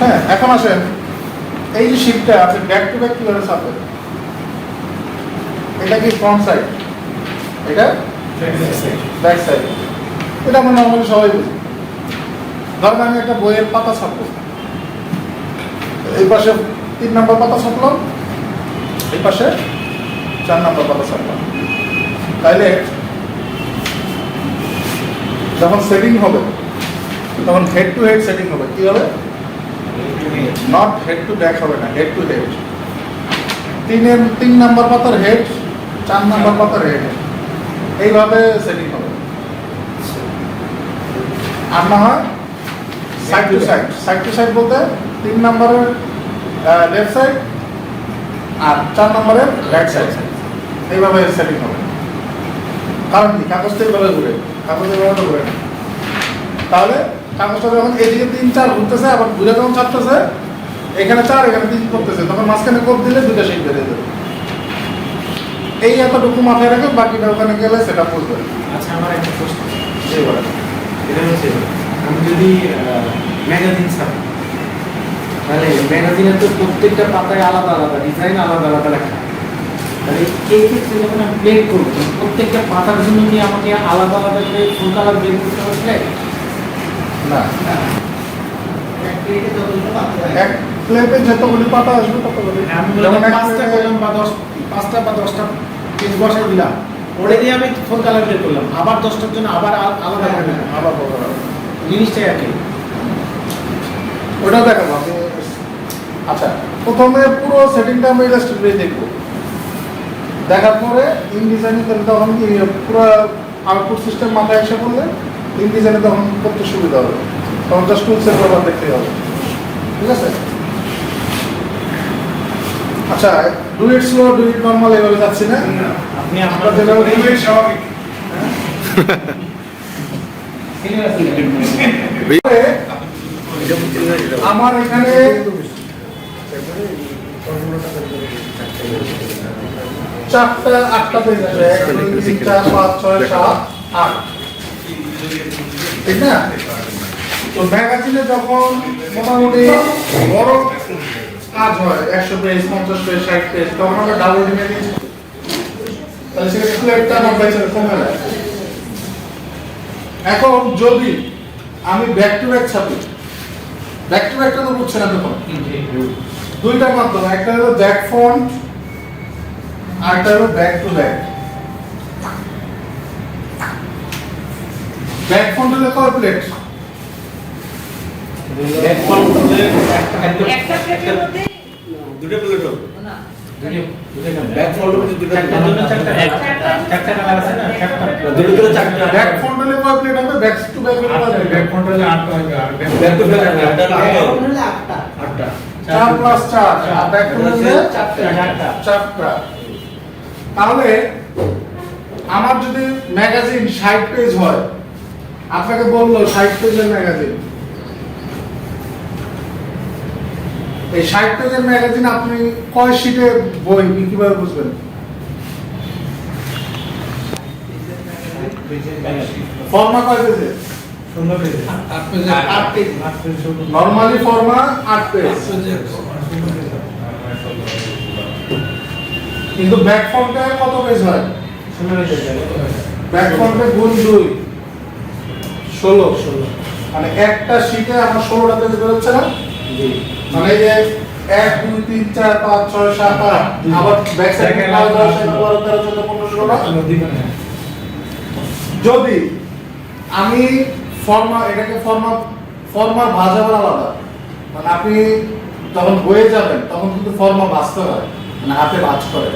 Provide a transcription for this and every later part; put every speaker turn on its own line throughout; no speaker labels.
হ্যাঁ এখন আসেন। এই যে শিপটা আছে ব্যাক টু ব্যাক কীভাবে ছাপবেন এটা কি ফ্রন্ট সাইড এটা ব্যাক সাইড এটা আমরা নর্মালি সবাই বুঝি। ধরেন আমি একটা বইয়ের পাতা ছাপবো। এই পাশে তিন নম্বর পাতা ছাপলাম এই পাশে চার নম্বর পাতা ছাপলাম তাইলে যখন সেটিং হবে, তখন হেড টু হেড সেটিং হবে। কি হবে? নট হেড টু ব্যাক হবে না হেড টু হেড তিনের তিন নাম্বার পাতার হেড চার নাম্বার পাতার হেড এইভাবে সেটিং হবে। আর না হয় side to side side to side বলতে তিন নম্বরের লেফট সাইড আর চার নম্বরের রাইট সাইড এইভাবে সেটিং হবে। কারণ কি? কাগজটা এইভাবে ঘুরে। কাগজ এইভাবে ঘুরে। তাহলে কাগজটা যখন এদিকে তিন চার ঘুরতেছে, আবার ঘুরে যখন ছাড়তেছে, এখানে চার, এখানে তিন করতেছে, তখন মাঝখানে কোপ দিলে দুটো শিট বেরিয়ে যাবে এই এতটুকু মাথায় রেখে বাকিটা ওখানে গেলে সেটা বুঝবে
আচ্ছা আমার একটা প্রশ্ন। এটা হচ্ছে, আমি যদি ম্যাগাজিন ছাপি তাহলে ম্যাগাজিনের তো প্রত্যেকটা পাতায় আলাদা আলাদা, ডিজাইন আলাদা আলাদা লেখা। তাহলে এই ক্ষেত্রে যখন আমি প্লেট করব প্রত্যেকটা পাতার জন্য কি আমাকে আলাদা আলাদা করে ফুল কালার বের করতে হবে
না। এক প্লেটে যতগুলি পাতা আসবে ততগুলি
আমি
যেমন
পাঁচটা করলাম বা দশ পাঁচটা বা দশটা পেজ বসাই দিলাম। ওটা দিয়ে আমি ফুল কালার বের করলাম। আবার দশটার জন্য আবার আ- আলাদা করে দিলাম।
আবার
জিনিসটাই একই।
ওটা দেখাবো আমি আচ্ছা প্রথমে পুরো সেটিংটা ইলাস্ট্রেটরে দেখব। দেখার পরে ইন ডিজাইনে তখন কি পুরো আউটপুট সিস্টেম মাথায় এসে করলে ইন তখন করতে সুবিধা হবে? তখন জাস্ট টুলসের ব্যবহার দেখতে হবে। ঠিক আছে? আচ্ছা do it slow do it normal এভাবে যাচ্ছি না?
আপনি
আমরা
আপনার
যেভাবে
যেভাবে
do স্বাভাবিক। আমার এখানে চারটা আটটা পেজ আছে। তিন চার পাঁচ ছয় সাত আট। ম্যাগাজিনে যখন মোটামুটি বড় কাজ হয়, একশো পেজ পঞ্চাশ পেজ ষাট পেজ তখন আমরা ডাবল এখন যদি আমি ব্যাক টু ব্যাক ছাপি ব্যাক টু ব্যাকটা তো বুঝছে না তখন দুইটা মাধ্যম, একটা হলো ব্যাক ফ্রন্ট আর একটা হলো back to back back front হলে কয় প্লেট।
একটা প্লেটের মধ্যে
দুটো প্লেট হবে।
না।
ব্যাক দুটো
চারটা। কালার আছে। না?
দুটো দুটো চারটা।
ব্যাক ফ্রন্ট হলে কয় প্লেট হবে ব্যাক টু ব্যাক হলে কয় প্লেট।
ব্যাক আটটা হবে আর ব্যাক
ব্যাক টু ব্যাক আটটা না
আটটা।
চার প্লাস চার। ব্যাক টু হলে
চারটা চারটা।
চারটা। তাহলে আমার যদি ম্যাগাজিন ষাট পেজ হয় আপনাকে বলল ষাট পেজের ম্যাগাজিন। এই ষাট পেজের ম্যাগাজিন আপনি কয় শিটে বই কীভাবে বুঝবেন? ফর্মা কয় পেজে?
সুন্দর পেজে।
আট পেজ। নর্মালি ফর্মা আট পেজ। কিন্তু ব্যাক ফর্মটা কত পেজ হয়? ব্যাক ফর্মে গুণ দুই। ষোলো। ষোলো। মানে একটা শিটে আমার ষোলোটা পেজ বেরোচ্ছে না? মানে যে এক দুই তিন চার পাঁচ ছয় সাত আট। আবার ব্যাক সাইডে দশ এগারো তেরো চোদ্দ পনেরো ষোলো যদি আমি ফর্মা এটাকে ফর্মা ফর্মা ভাজাবার আলাদা। মানে আপনি যখন বয়ে যাবেন তখন কিন্তু ফর্মা ভাজতে হয়। মানে হাতে ভাজ করে।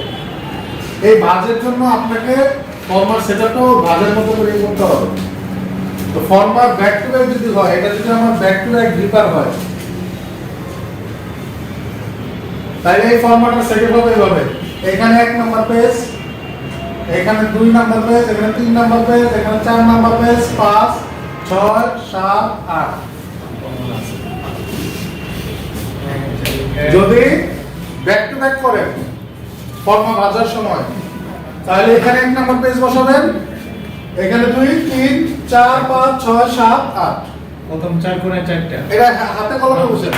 এই ভাজের জন্য আপনাকে ফর্মার সেটাটাও ভাজের মতো করে ইয়ে করতে হবে। তো ফর্মার ব্যাক টু ব্যাক যদি হয়, এটা যদি আমার ব্যাক টু ব্যাক গ্রিপার হয় তাহলে এই ফর্মাটা সেকেন্ড হবে এভাবে। এখানে এক নাম্বার পেজ এখানে দুই নাম্বার পেজ এখানে তিন নাম্বার পেজ এখানে চার নাম্বার পেজ পাঁচ, ছয়, সাত, আট। যদি ব্যাক টু ব্যাক করেন ফর্মা ভাজার সময়, তাহলে এখানে এক নাম্বার পেজ বসাবেন। এখানে দুই তিন চার পাঁচ ছয় সাত আট।
প্রথম চার করে চারটা।
এটা হাতে কলমে বুঝেন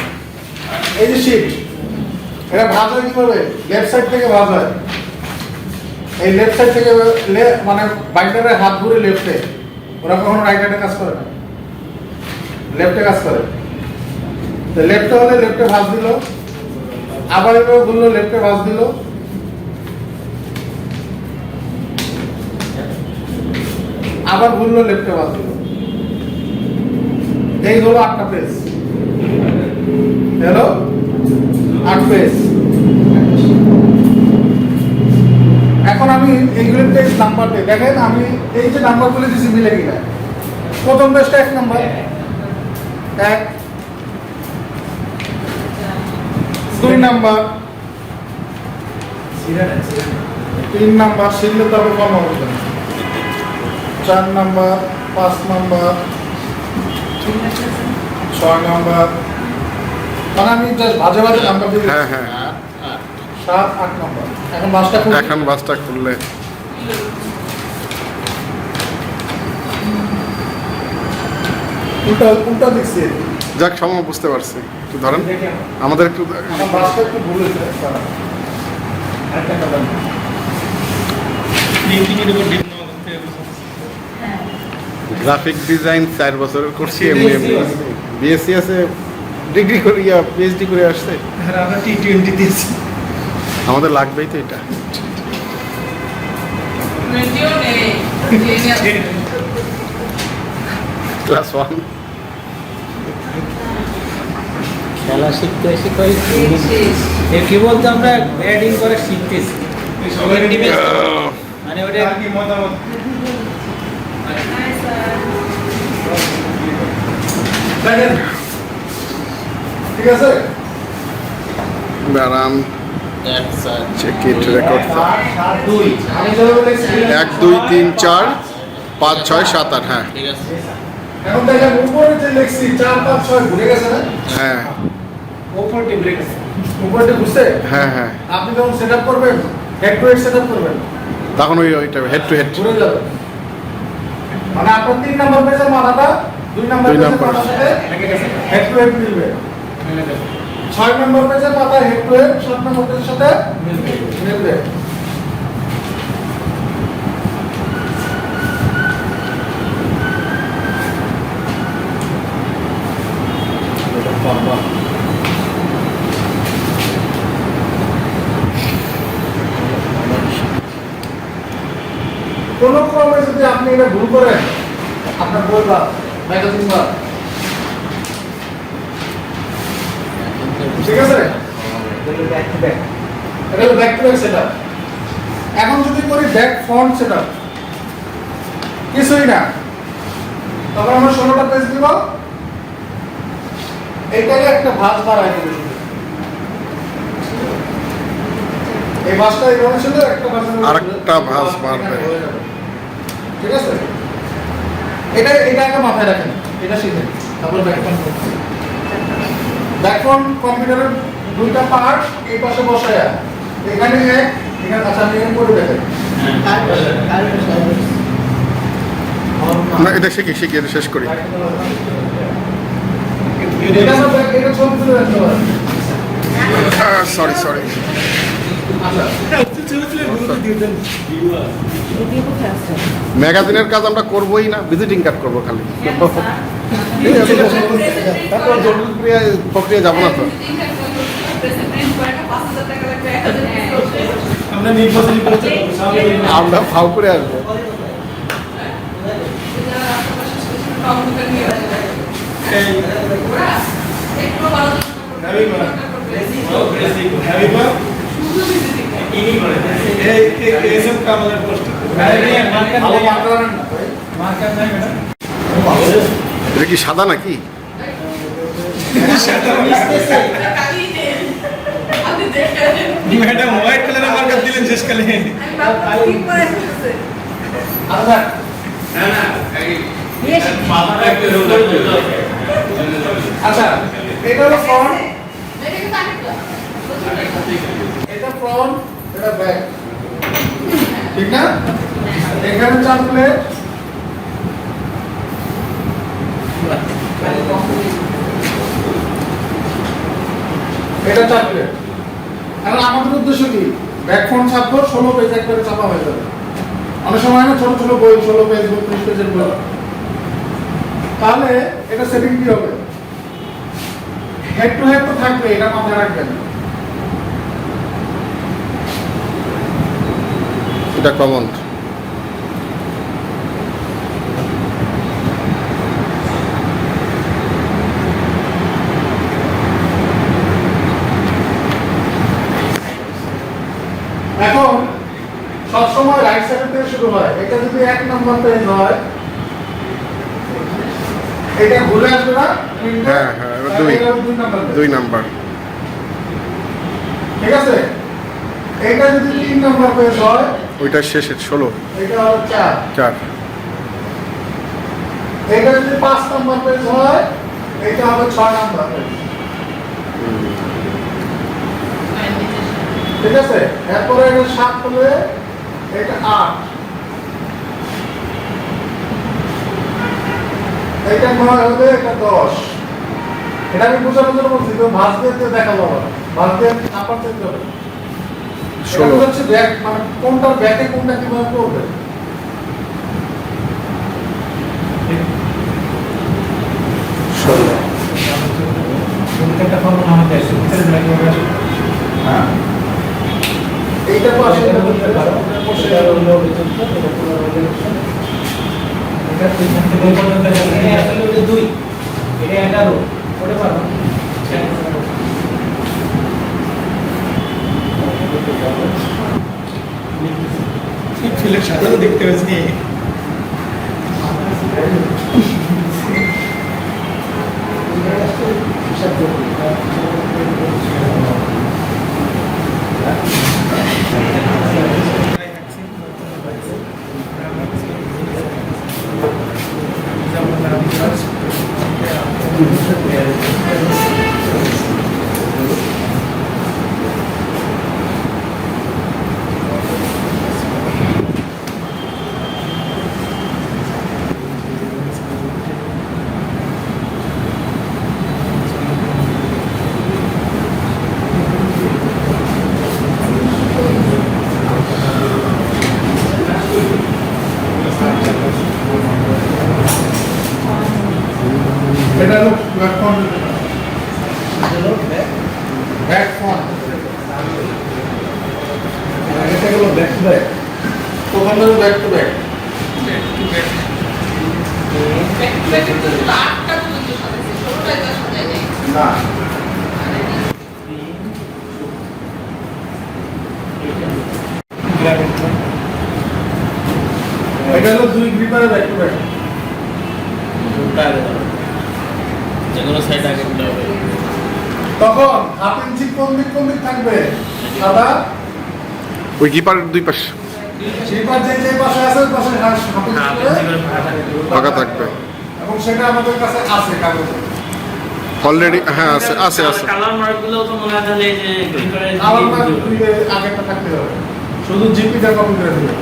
এই যে শিট এটা ভাঁজ হয় কীভাবে? লেফট সাইড থেকে ভাঁজ হয়। এই লেফট সাইড থেকে মানে বাইন্ডারের হাত ঘুরে লেফটে ওরা কখনো রাইট হ্যান্ডে কাজ করে না। লেফটে কাজ করে। তো লেফটে হলে লেফটে ভাঁজ দিল। আবার এভাবে ঘুরলো লেফটে ভাঁজ দিল। আবার ঘুরলো লেফটে ভাঁজ দিল এই হলো আটটা পেজ হ্যালো? আট পেজ এখন আমি এইগুলোর পেজ নাম্বার দিই। দেখেন আমি এই যে নাম্বার নাম্বারগুলো দিছি মিলে কিনা। প্রথম পেজটা এক নাম্বার এক। দুই নাম্বার তিন নাম্বার শিখলে তবে কম হবে চার নাম্বার পাঁচ নাম্বার ছয় নাম্বার। মানে আমি জাস্ট ভাজে ভাজে নাম্বার দিয়ে
হ্যাঁ হ্যাঁ।
সাত আট নাম্বার। এখন বাসটা খুব
এখন বাসটা খুললে।
উল্টা উল্টা দেখছি
যাক সময় বুঝতে পারছি। একটু ধরেন। আমাদের একটু
বাসটা একটু ভুল হয়েছে
আরেকটা কথা
গ্রাফিক ডিজাইন চার বছরের করছি এমনি এমনি। বিএসসি আছে ডিগ্রি করে ইয়া পিএইচডি করে আসছে
টি টোয়েন্টি দিয়েছি।
আমাদের লাগবেই তো এটা। ক্লাস ওয়ান
খেলা শিখতে এসে কই কি বলতে আমরা ব্যাটিং করে শিখতেছি। মানে ওটা
কি মতামত
দেখেন ঠিক আছে?
ব্যারাম চেক ইট রেকর্ড এক দুই। তিন চার পাঁচ ছয় সাত আট হ্যাঁ।
ঠিক আছে।
এখন দেখেন উপরে যে লিখছি চার পাঁচ ছয় ঘুরে গেছে না?
হ্যাঁ।
ওপর টিম ব্রেক
হ্যাঁ হ্যাঁ।
আপনি যখন সেট আপ করবেন head to head set up করবেন।
তখন ওই ওইটা হেড টু হেড
ঘুরে যাবে। মানে আপনার তিন নাম্বার পেজের মাথাটা দুই নাম্বার হেড টু হেড মিলবে। ছয় নম্বর পেজের মাথা হেড টু হেড সাত নম্বর পেজের সাথে মিলবে। কোনো ক্রমে যদি আপনি এটা ভুল করেন আপনার বই বা ঠিক আছে?
ব্যাক টু ব্যাক
এটা হলো ব্যাক টু ব্যাক সেটআপ এখন যদি করি ব্যাক ফ্রন্ট সেটআপ কিছুই না। তবে আমরা ষোলোটা পেজ দিব। এইটাকে একটা ভাঁজ বাড়াই দেবো এই ভাঁজটা এইভাবে ছিল একটা ভাঁজ
আরেকটা ভাঁজ বাড়বে।
ঠিক আছে? এটা এটা একটা মাথায় রাখেন এটা শিখেন তারপর ব্যাক ফ্রন্ট ব্যাক কম্পিউটারের দুইটা পার্ট এই পাশে বসায়। এখানে এক এখানে আচ্ছা এখানে করে দেখেন।
না এটা শিখি শিখি এটা শেষ করি। সরি সরি ম্যাগাজিনের কাজ আমরা করবোই না ভিজিটিং কার্ড করব খালি। প্রক্রিয়া যাব না তো।
আমরা
ফাউ করে আসব।
ইনি করে
এটা কি সাদা নাকি?
ম্যাডাম হোয়াইট কালারের মার্কার দিলেন শেষকালে।
আচ্ছা
না না
আচ্ছা এটা হলো ফ্রন্ট এটা ফ্রন্ট এটা ব্যাক ঠিক না? এখানে চার প্লেট এটা চাপবে এখন আমাদের উদ্দেশ্য কি? ব্যাক ফোন ছাপবো, ষোলো পেজ একবারে চাপা হয়ে যাবে। অনেক সময় না, ছোট ছোট বই, ষোলো পেজ বত্রিশ পেজের বই। তাহলে এটা সেটিং কি হবে? হেড টু হেড তো থাকবে, এটা মাথায় রাখবেন।
এটা কমন
এখন সবসময় রাইট সাইড থেকে শুরু হয়। এটা যদি এক নম্বর পেজ হয় এটা ঘুরে আসবে না?
হ্যাঁ, হ্যাঁ, দুই।
page।
দুই নাম্বার
ঠিক আছে? এটা যদি তিন নম্বর পেজ হয়
ওইটা শেষের ষোলো।
এটা হলো চার। এটা যদি পাঁচ নম্বর পেজ হয় এটা হবে ছয় নম্বর পেজ। ঠিক আছে? এরপরে এটা সাত হলে এটা আট। এটা নয় হলে এটা দশ। এটা আমি বোঝানোর জন্য বলছি তো ভাঁজ দিয়ে তো দেখা যাবে না। ভাঁজ দিয়ে হবে।
ষোলো।
হচ্ছে ব্যাক মানে কোনটার ব্যাকে কোনটা কীভাবে
ষোলো।
প্রত্যেকটা আমাদের লাগে
হ্যাঁ। এইটা তো আসলে বলতে পারো বসে
এটা হলো এটা resolution। এটা
Deus. হলো দুই গ্রিপারে ব্যাক টু ব্যাক
যেগুলো সাইড আগে হবে।
তখন হাফ ইঞ্চি কোন দিক কোন দিক থাকবে? সাদা?
ওই কিপার দুই পাশে।
স্লিপার যে যে পাশে আছে ওই পাশে হাফ ইঞ্চি করে
বেশি করে ফাঁকা থাকবে।
এবং সেটা আমাদের কাছে আছে কাগজে।
অলরেডি হ্যাঁ আছে আছে আছে।
কালার মার্কগুলো তো মনে যে green colour এর
আমার
দিকে
আগেরটা থাকতে হবে। শুধু জিপিটা কপি করে দিবে